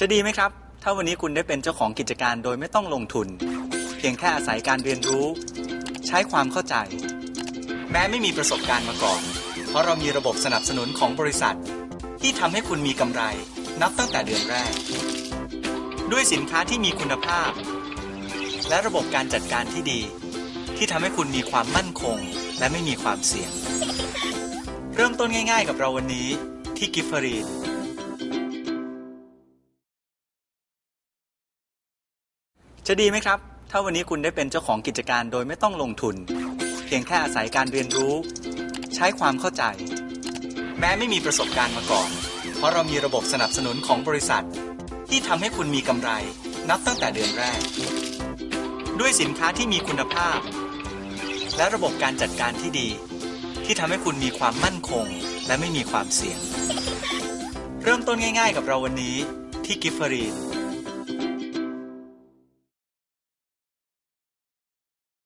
จะดีไหมครับ ถ้าวันนี้คุณได้เป็นเจ้าของกิจการโดยไม่ต้องลงทุน เพียงแค่อาศัยการเรียนรู้ ใช้ความเข้าใจ แม้ไม่มีประสบการณ์มาก่อน เพราะเรามีระบบสนับสนุนของบริษัท ที่ทำให้คุณมีกำไร นับตั้งแต่เดือนแรก ด้วยสินค้าที่มีคุณภาพ และระบบการจัดการที่ดี ที่ทำให้คุณมีความมั่นคง และไม่มีความเสี่ยง เริ่มต้นง่าย ๆ กับเราวันนี้ที่กิฟฟรีน จะดีไหมครับ ถ้าวันนี้คุณได้เป็นเจ้าของกิจการโดยไม่ต้องลงทุน เพียงแค่อาศัยการเรียนรู้ ใช้ความเข้าใจ แม้ไม่มีประสบการณ์มาก่อน เพราะเรามีระบบสนับสนุนของบริษัท ที่ทำให้คุณมีกำไรนับตั้งแต่เดือนแรก ด้วยสินค้าที่มีคุณภาพ และระบบการจัดการที่ดี ที่ทำให้คุณมีความมั่นคง และไม่มีความเสี่ยง เริ่มต้นง่าย ๆ กับเราวันนี้ที่กิฟฟรีน